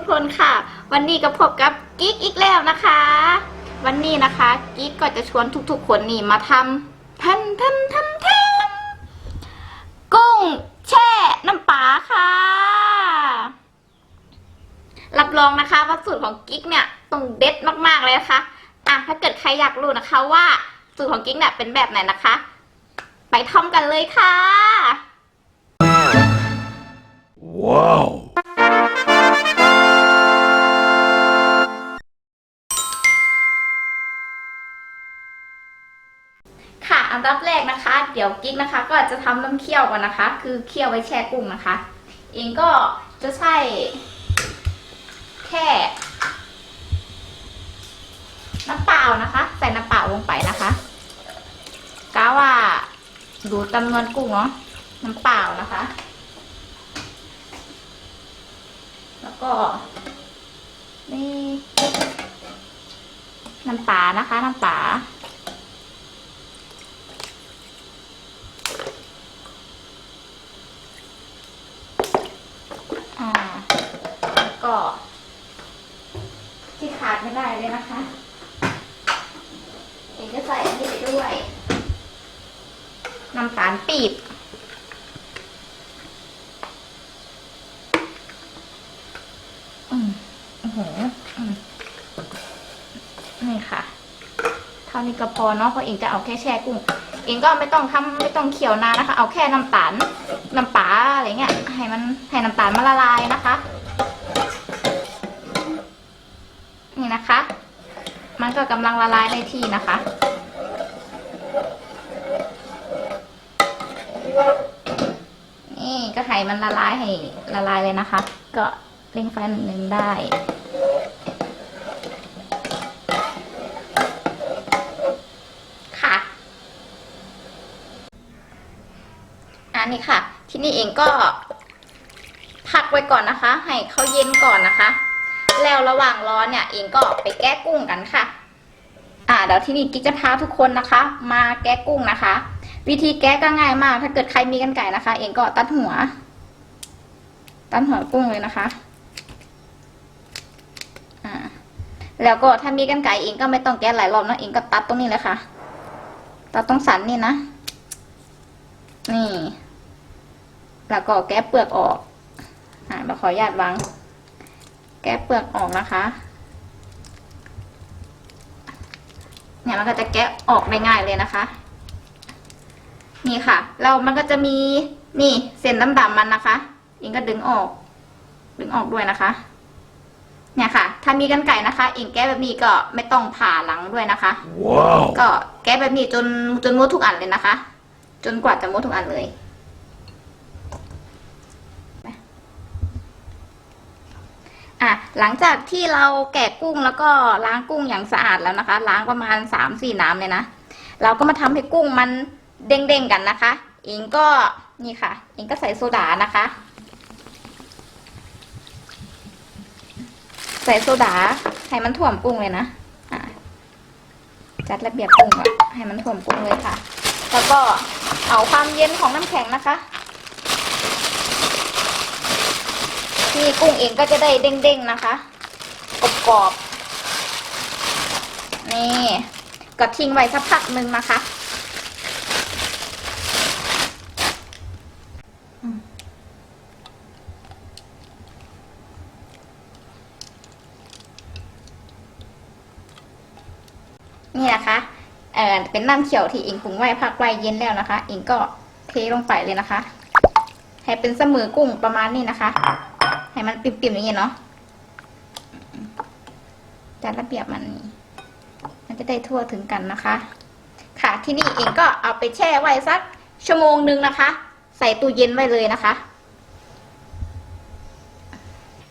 ทุกคนค่ะ วันนี้ก็พบกับกิ๊กอีกแล้วนะคะ วันนี้นะคะ กิ๊กก็จะชวนทุกๆ คนนี่มาทำทำทำทำทำกุ้งแช่น้ำปลาค่ะ รับรองนะคะว่าสูตรของกิ๊กเนี่ยต้องเด็ดมากๆเลยนะคะอะถ้าเกิดใครอยากรู้นะคะว่าสูตรของกิ๊กเนี่ยเป็นแบบไหนนะคะ ไปทำกันเลยค่ะ Wow. ค่ะ อับแรกนะคะ เดี๋ยวกิ๊กนะคะ ก็จะทำน้ำเคี่ยวก่อนนะคะ คือเคี่ยวไว้แช่กุ้งนะคะ เองก็จะใส่แค่น้ำเปล่านะคะ ใส่น้ำเปล่าลงไปนะคะกาว่าดูจำนวนกุ้งเนาะน้ำเปล่านะคะ แล้วก็ นี่น้ำปลานะคะ น้ำปลา อ่าแล้วก็ ที่ขาดไม่ได้ เลยนะคะเองก็ใส่อันนี้ไปด้วย น้ำตาลปีบอืมโอ้โหอืมนี่ค่ะ เท่านี้ก็พอเนาะเพราะเองจะเอาแค่แช่กุ้ง เองก็ไม่ต้องทำไม่ต้องเคี่ยวนานนะคะ เอาแค่น้ำตาล น้ำปลาอะไรเงี้ย ให้มันให้น้ำตาลมันละลายนะคะ นี่นะคะ มันก็กำลังละลายในที่นะคะ นี่ก็ให้มันละลายให้ละลายเลยนะคะ ก็เร่งไฟหนึ่งได้ค่ะอันนี้ค่ะ ที่นี่เองก็พักไว้ก่อนนะคะ ให้เขาเย็นก่อนนะคะ แล้วระหว่างร้อนเนี่ยเองก็ไปแก้กุ้งกันค่ะ เดี๋ยวที่นี่กิ๊กจะพาทุกคนนะคะ มาแก้กุ้งนะคะ วิธีแก้ก็ง่ายมาก ถ้าเกิดใครมีกันไก่นะคะ เองก็ตัดหัว ตัดหัวกุ้งเลยนะคะอ่าแล้วก็ถ้ามีกันไก่เองก็ไม่ต้องแก้หลายรอบนะเองก็ตัดตรงนี้เลยค่ะ ตัดตรงสันนี่นะ นี่ แล้วก็แก้เปลือกออกอ่าเราขออนุญาตวางแก้เปลือกออกนะคะ เนี่ยมันก็จะแกะออกได้ง่ายเลยนะคะ นี่ค่ะ เรามันก็จะมีนี่เส้นดำๆมันนะคะอิงก็ดึงออก ดึงออกด้วยนะคะ เนี่ยค่ะ ถ้ามีกันไก่นะคะอิงแก้แบบนี้ก็ไม่ต้องผ่าหลังด้วยนะคะ Wow. ก็แก้แบบนี้จนจนหมดทุกอันเลยนะคะ จนกว่าจะหมดทุกอันเลย อะหลังจากที่เราแกะกุ้งแล้วก็ล้างกุ้งอย่างสะอาดแล้วนะคะ ล้างประมาณสามสี่น้ำเลยนะเราก็มาทำให้กุ้งมันเด้งๆกันนะคะ อิงก็นี่ค่ะ อิงก็ใส่โซดานะคะ ใส่โซดาให้มันถ่วมกุ้งเลยนะอะจัดระเบียบกุ้งก่อนให้มันถ่วมกุ้งเลยค่ะ แล้วก็เอาความเย็นของน้ำแข็งนะคะ ที่กุ้งเองก็จะได้เด้งๆนะคะกรอบๆนี่ก็ทิ้งไว้สักพักหนึ่งนะคะอืมนี่นะคะเออเป็นน้ำเขียวที่อิงปรุงไว้พักไว้เย็นแล้วนะคะ อิงก็เทลงไปเลยนะคะ ให้เป็นเสมอกุ้งประมาณนี้นะคะ ให้มันปิ่มๆอย่างนี้เนาะจัดระเบียบมันนี่มันจะได้ทั่วถึงกันนะคะ ค่ะที่นี่เองก็เอาไปแช่ไว้สักชั่วโมงหนึ่งนะคะ ใส่ตู้เย็นไว้เลยนะคะ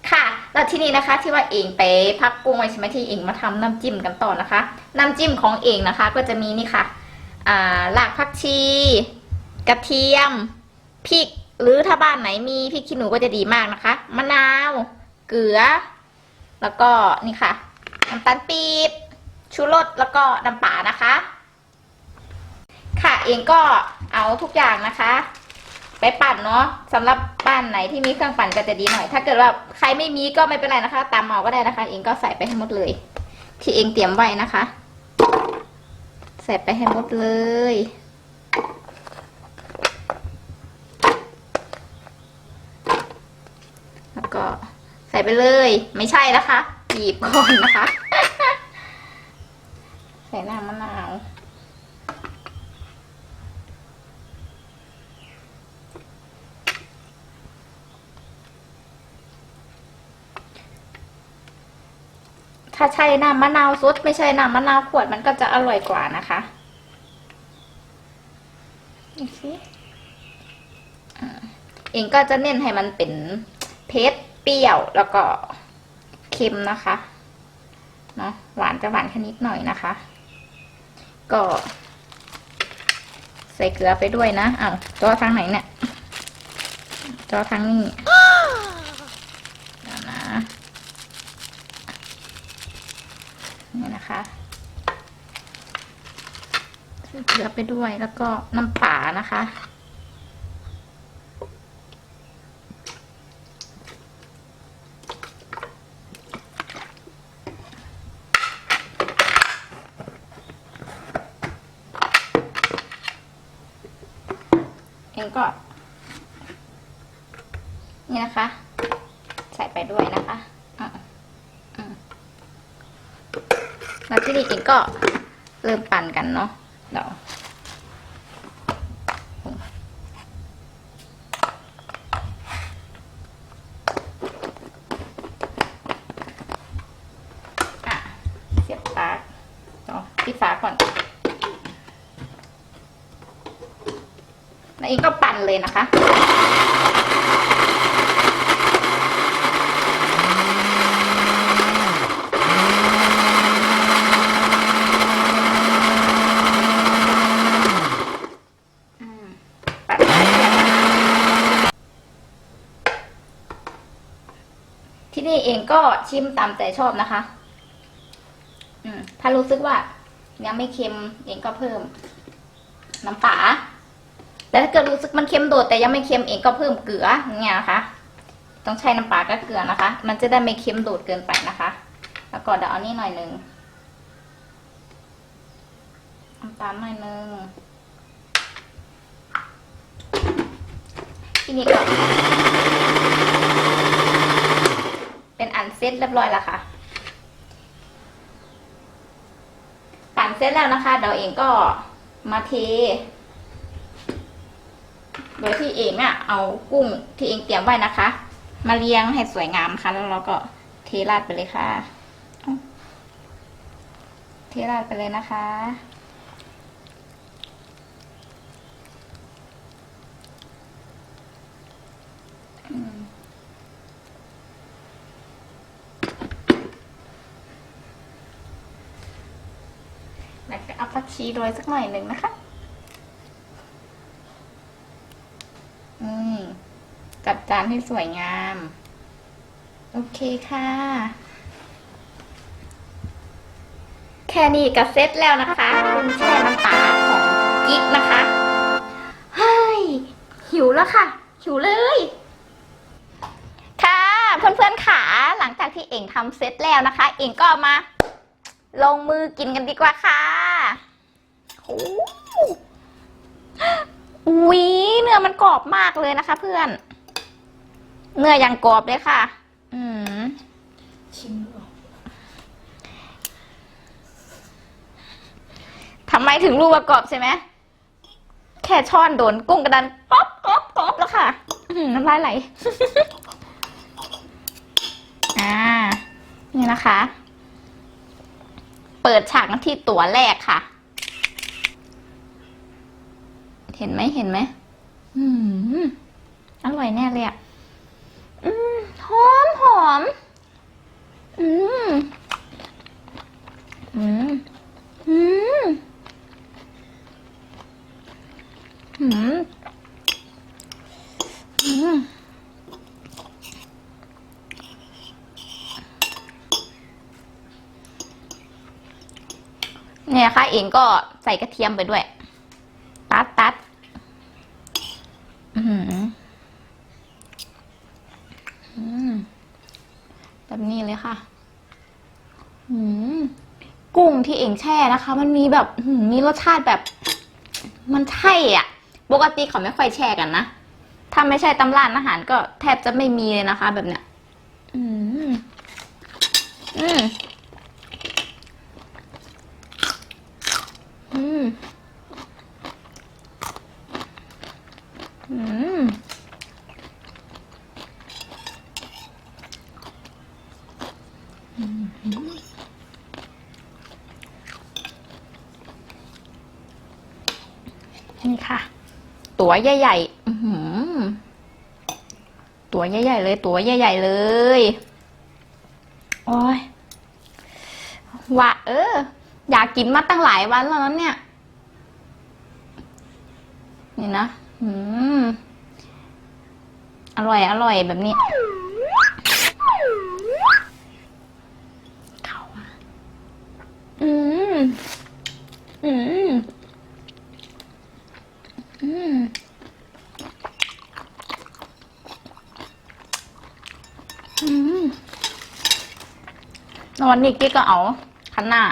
ค่ะแล้วที่นี่นะคะ ที่ว่าเองไปพักกุ้งไว้ใช่ไหมที่เองมาทำน้ำจิ้มกันต่อนะคะ น้ำจิ้มของเองนะคะ ก็จะมีนี่ค่ะอ่ารากผักชี กระเทียมพริก หรือถ้าบ้านไหนมีพริกขี้หนูก็จะดีมากนะคะ มะนาว เกลือ แล้วก็นี่ค่ะน้ำตาลปี๊บชูรสแล้วก็น้ำปลานะคะ ค่ะเองก็เอาทุกอย่างนะคะ ไปปั่นเนาะสำหรับบ้านไหนที่มีเครื่องปั่นก็จะดีหน่อย ถ้าเกิดว่าใครไม่มีก็ไม่เป็นไรนะคะ ตามเอาก็ได้นะคะ เองก็ใส่ไปให้หมดเลย ที่เองเตรียมไว้นะคะ ใส่ไปให้หมดเลย แล้วก็ใส่ไปเลย ไม่ใช่นะคะบีบก่อนนะคะ ใส่น้ำมะนาวถ้าใช้น้ำมะนาวสดไม่ใช่น้ำมะนาวขวดมันก็จะอร่อยกว่านะคะดูสิอ่าเองก็จะเน้นให้มันเป็นเผ็ด เปรี้ยวแล้วก็เค็มนะคะเนาะหวานจะหวานแค่นิดหน่อยนะคะ ก็ ใส่เกลือไปด้วยนะอ้าวจอทางไหนเนี่ยจอทางนี้นะนี่นะคะใส่เกลือไปด้วยแล้วก็น้ำป่านะคะ เองก็ นี่นะคะ ใส่ไปด้วยนะคะแล้วที่นี่เองก็เริ่มปั่นกันเนาะเดี๋ยวอะเสียบปลั๊กเนาะที่ฝาก่อน แล้วเองก็ปั่นเลยนะคะ ที่นี่เองก็ชิมตามใจชอบนะคะ อืม ถ้ารู้สึกว่ายังไม่เค็มเองก็เพิ่มน้ำปลา แต่ถ้าเกิดรู้สึกมันเค็มโดดแต่ยังไม่เค็มเองก็เพิ่มเกลืออย่างเงี้ยนะคะต้องใช้น้ำปลากับเกลือนะคะ มันจะได้ไม่เค็มโดดเกินไปนะคะ แล้วก็เดี๋ยวเอานี่หน่อยหนึ่งน้ำตาลหน่อยหนึ่งที่นี่ก็เป็นอันเซ็ตเรียบร้อยแล้วค่ะปั่นเสร็จแล้วนะคะเดี๋ยวเองก็มาเท โดยที่เองอะเอากุ้งที่เองเตรียมไว้นะคะ มาเรียงให้สวยงามค่ะ แล้วเราก็เทราดไปเลยค่ะเอาเทราดไปเลยนะคะแล้วก็เอาผักชีโรยสักหน่อยหนึ่งนะคะ อืม จัดจานให้สวยงาม โอเคค่ะ แค่นี้ก็เซ็ตแล้วนะคะกุ้งแช่น้ำปลาของกิ๊กนะคะเฮ้ยหิวแล้วค่ะ หิวเลย ค่ะเพื่อนๆขาหลังจากที่เองทำเซตแล้วนะคะ เองก็มา ลงมือกินกันดีกว่าค่ะโอ้อุ๊ยเนื้อมันกรอบมากเลยนะคะเพื่อน เนื้อยังกรอบเลยค่ะ อืมชิมก่อนทำไมถึงรู้ว่ากรอบใช่ไหม แค่ช้อนโดนกุ้งกระดันก๊อบก๊อบก๊อบแล้วค่ะอื้อหือน้ำลายไหล อ่า นี่นะคะ เปิดฉากกันที่ตัวแรกค่ะ เห็นไหมเห็นไหม อืม อร่อยแน่เลยอะ ห็นก็ใส่กระเทียมไปด้วย ตัดตัดอืมแบบนี้เลยค่ะกุ้งที่เองแช่นะคะ มันมีแบบมีรสชาติแบบ มันใช่อะ ปกติเขาไม่ค่อยแช่กันนะ ถ้าไม่ใช่ตำร้านอาหารก็แทบจะไม่มีเลยนะคะ แบบเนี้ย อืม อืม ค่ะ ตัวใหญ่ๆอื้อหือตัวใหญ่ๆเลย ตัวใหญ่ๆเลยโอ้ยว่าเออ อยากกินมาตั้งหลายวันแล้วนะเนี่ย นี่นะ อืม อร่อย อร่อยแบบนี้ เขาอะอืม อืม อืม อืมแล้ วันนี้กิ๊กก็เอาคันหน้า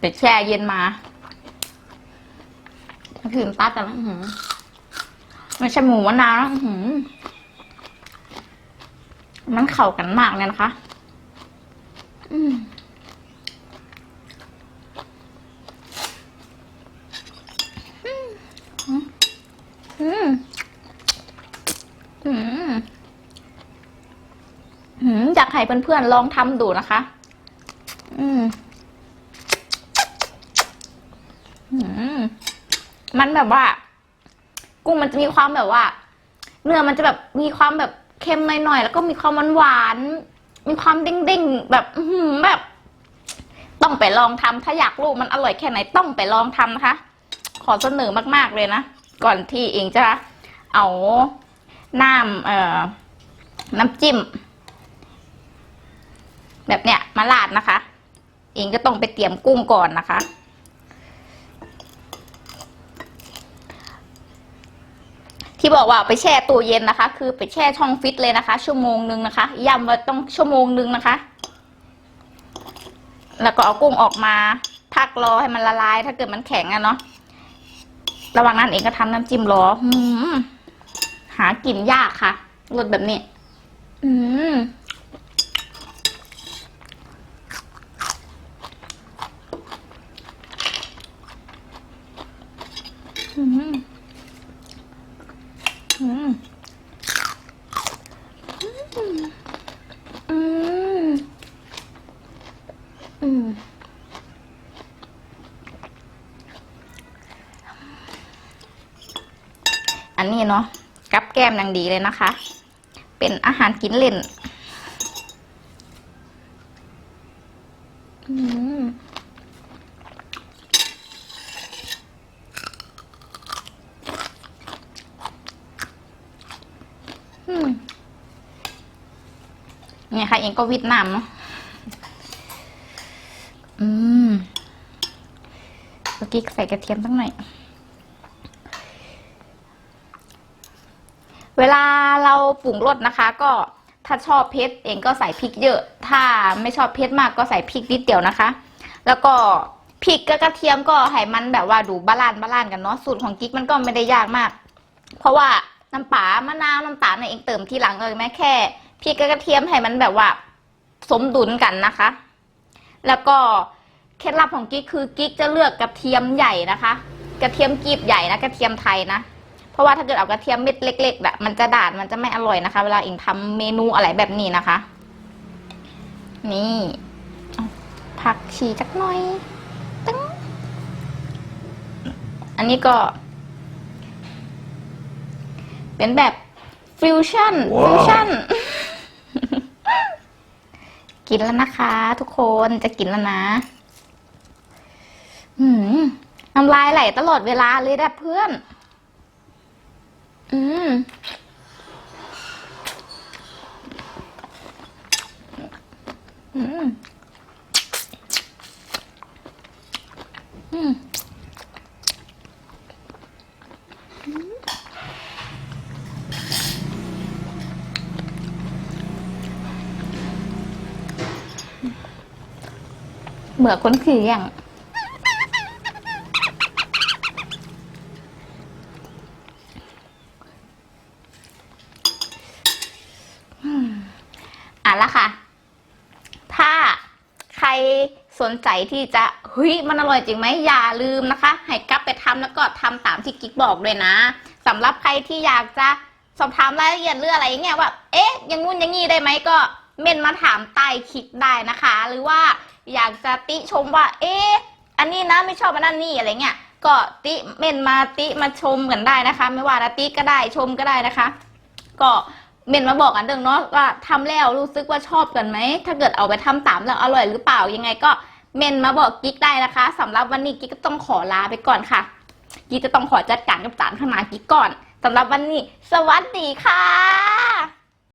ไปแช่เย็นมาถึงตัดแต่ละหือไม่ใช่หมูมะนาวนะอื้อหือมันเข้ากันมากเลยนะคะ อืมอืมอืม อยากให้เพื่อนๆลองทำดูนะคะ อืมมันแบบว่า กุ้งมันจะมีความแบบว่า เนื้อมันจะแบบมีความแบบเค็มหน่อยๆแล้วก็มีความหวานๆมีความเด้งๆแบบอืแบบ ต้องไปลองทำถ้าอยากรู้มันอร่อยแค่ไหนต้องไปลองทำนะคะ ขอเสนอมากๆเลยนะก่อนที่เองจะเอาน้ำเอ่อน้ำจิ้ม แบบเนี้ยมาราดนะคะ เองก็ต้องไปเตรียมกุ้งก่อนนะคะ ที่บอกว่าไปแช่ตู้เย็นนะคะ คือไปแช่ช่องฟิตเลยนะคะ ชั่วโมงนึงนะคะย้ำว่าต้องชั่วโมงนึงนะคะ แล้วก็เอากุ้งออกมาพักรอให้มันละลาย ถ้าเกิดมันแข็งอะเนาะระหว่างนั้นเองก็ทำน้ำจิ้มรออืมหากินยากค่ะรสแบบนี้ อืม อืมอืมอืมอืมอันนี้เนาะกับแก้มอย่างดีเลยนะคะ เป็นอาหารกินเล่น อืม อืม เนี่ยค่ะ เองก็วิดน้ำเนาะอืมเมื่อกี้ใส่กระเทียมสักหน่อย เวลาเราปรุงรสนะคะ ก็ถ้าชอบเผ็ดเองก็ใส่พริกเยอะ ถ้าไม่ชอบเผ็ดมากก็ใส่พริกนิดเดียวนะคะ แล้วก็พริกกับกระเทียมก็ให้มันแบบว่าดูบาลานซ์บาลานซ์กันเนาะสูตรของกิ๊กมันก็ไม่ได้ยากมาก เพราะว่า น้ำปลามะนาวน้ำตาลเนี่ยเองเติมทีหลังเลยแม่แค่พริกกระเทียมให้มันแบบว่าสมดุลกันนะคะ แล้วก็เคล็ดลับของกิ๊กคือกิ๊กจะเลือกกระเทียมใหญ่นะคะ กระเทียมกรีบใหญ่นะกระเทียมไทยนะเพราะว่าถ้าเกิดเอากระเทียมเม็ดเล็กๆแบบมันจะด่านมันจะไม่อร่อยนะคะ เวลาอิงทำเมนูอะไรแบบนี้นะคะ นี่ผักชีจักหน่อยตึ้งอันนี้ก็ เป็นแบบฟิวชั่นว้าวฟิวชั่นกินแล้วนะคะ ทุกคนจะกินแล้วนะหืมน้ำลายไหลตลอดเวลาเลยนะเพื่อน อืมอืมอืม เหมือคนคืออย่างอะละค่ะ ถ้าใครสนใจที่จะเฮ้ยมันอร่อยจริงไหมอย่าลืมนะคะ ให้กลับไปทำแล้วก็ทำตามที่กิ๊กบอกด้วยนะสำหรับใครที่อยากจะสอบถามรายละเอียดเรื่องอะไรอย่างเงี้ยว่า เอ๊ะ อยังงู้นอย่างงี้ได้ไหมก็เมนมาถามใต้คลิปได้นะคะ หรือว่า อยากจะติชมว่า เอ๊ะอันนี้นะไม่ชอบอันนั้นนี่อะไรเงี้ยก็ติเมนมาติมาชมกันได้นะคะ ไม่ว่านะติก็ได้ชมก็ได้นะคะ ก็เมนมาบอกกันเดิงเนาะว่าทำแล้วรู้สึกว่าชอบกันไหมถ้าเกิดเอาไปทำตามแล้วอร่อยหรือเปล่ายังไงก็เมนมาบอกกิ๊กได้นะคะสำหรับวันนี้กิ๊กก็ต้องขอลาไปก่อนค่ะ กิ๊กจะต้องขอจัดการกับจานข้างหน้ากิ๊กก่อนสำหรับวันนี้ สวัสดีค่ะ